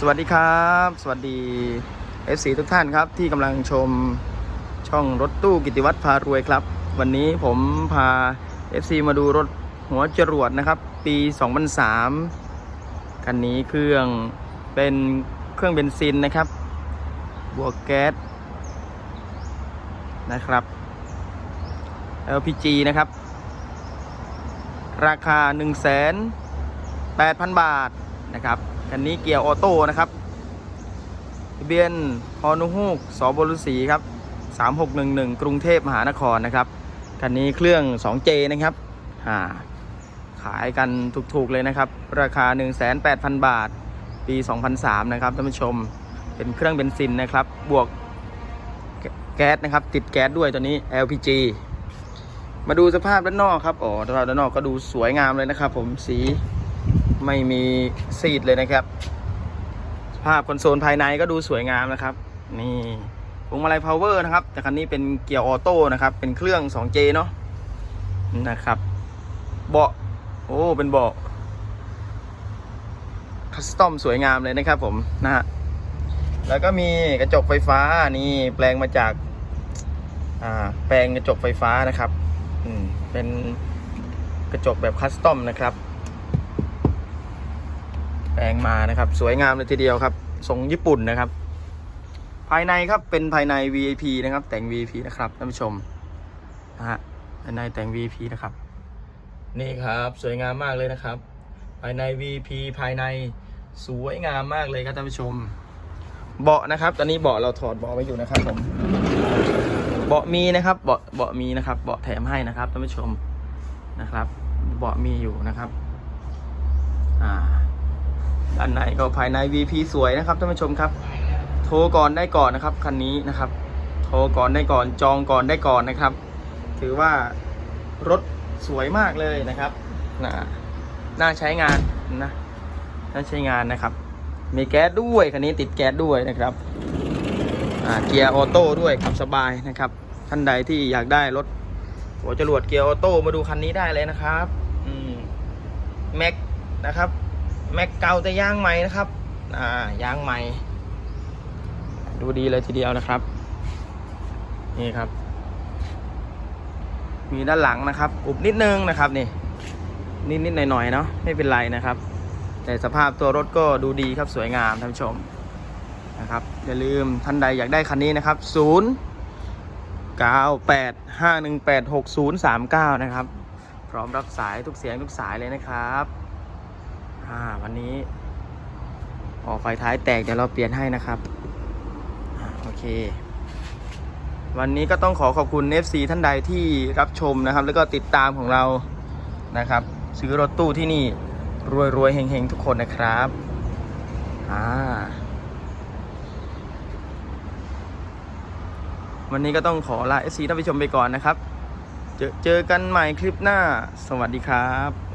สวัสดีครับ สวัสดี FC ทุกท่านครับ ที่กำลังชมช่องรถตู้กิติวัตรพารวยครับ วันนี้ผมพา FC มาดูรถหัวจรวดนะครับ ปี 2003 คันนี้เครื่องเป็นเครื่องเบนซินนะครับ บวกแก๊สนะครับ LPG นะครับ ราคา 1 8 0 0 0 บาทนะครับ คันนี้เกียร์ออโต้นะครับทะเบียนฮอนุฮูกสบรุษีครับ3611 กรุงเทพมหานครนะครับคันนี้เครื่อง 2J นะครับาขายกันถูกๆเลยนะครับ ราคา 1,800,000 บาท ปี 2003 นะครับท่านผู้ชมเป็นเครื่องเบนซินนะครับ บวกแก๊สนะครับ ติดแก๊สด้วยตัวนี้ LPG มาดูสภาพด้านนอกครับ อ๋อสภาพด้านนอกก็ดูสวยงามเลยนะครับ ผมสี ไม่มีซีดเลยนะครับ ภาพคอนโซลภายในก็ดูสวยงามนะครับ นี่พวงมาลัยพาวเวอร์นะครับ แต่คันนี้เป็นเกียร์ออโต้นะครับ เป็นเครื่อง 2J เนาะนะครับ เบาะ โอ้ เป็นเบาะคัสตอมสวยงามเลยนะครับผมนะฮะ แล้วก็มีกระจกไฟฟ้านี่แปลงมาจาก อ่า แปลงกระจกไฟฟ้านะครับ อืม เป็นกระจกแบบคัสตอมนะครับ แปลงมานะครับ สวยงามเลยทีเดียวครับทรงญี่ปุ่นนะครับ ภายในครับเป็นภายใน VIP นะครับ แต่ง VIP นะครับท่านผู้ชมนะฮะภายในแต่ง VIP นะครับ นี่ครับสวยงามมากเลยนะครับ ภายใน VIP ภายในสวยงามมากเลยครับท่านผู้ชม เบาะนะครับ ตอนนี้เบาะเราถอดเบาะไว้อยู่นะครับผมเบาะมีนะครับเบาะเบาะมีนะครับเบาะแถมให้นะครับท่านผู้ชมนะครับ เบาะมีอยู่นะครับ อ่า ด้านในก็ภายใน VP สวยนะครับท่านผู้ชมครับ โทรก่อนได้ก่อนนะครับคันนี้นะครับ โทรก่อนได้ก่อนจองก่อนได้ก่อนนะครับ ถือว่ารถสวยมากเลยนะครับน่าน่าใช้งานนะน่าใช้งานนะครับ มีแก๊สด้วยคันนี้ติดแก๊สด้วยนะครับเกียร์ออโต้ด้วยขับสบายนะครับ ท่านใดที่อยากได้รถหัวจรวดเกียร์ออโต้มาดูคันนี้ได้เลยนะครับแม็กนะครับ แม็กเก่าแต่ยางใหม่นะครับ อ่ายางใหม่ ดูดีเลยทีเดียวนะครับ นี่ครับ มีด้านหลังนะครับ อุบนิดนึงนะครับนี่นิดนิดหน่อยหน่อยๆเนาะไม่เป็นไรนะครับ แต่สภาพตัวรถก็ดูดีครับสวยงามท่านผู้ชมนะครับอย่าลืมท่านใดอยากได้คันนี้นะครับ0 9 8 5 1 8 6 0 3 9นะครับ พร้อมรับสายทุกเสียงทุกสายเลยนะครับ อ่าวันนี้ออกไฟท้ายแตกเดี๋ยวเราเปลี่ยนให้นะครับอโอเค วันนี้ก็ต้องขอขอบคุณ FC ท่านใดที่รับชมนะครับ แล้วก็ติดตามของเรานะครับ ซื้อรถตู้ที่นี่รวยรวยๆเฮงๆทุกคนนะครับอ่าวันนี้ก็ต้องขอลา FC ท่านผู้ชมไปก่อนนะครับ เจอเจอกันใหม่คลิปหน้า สวัสดีครับ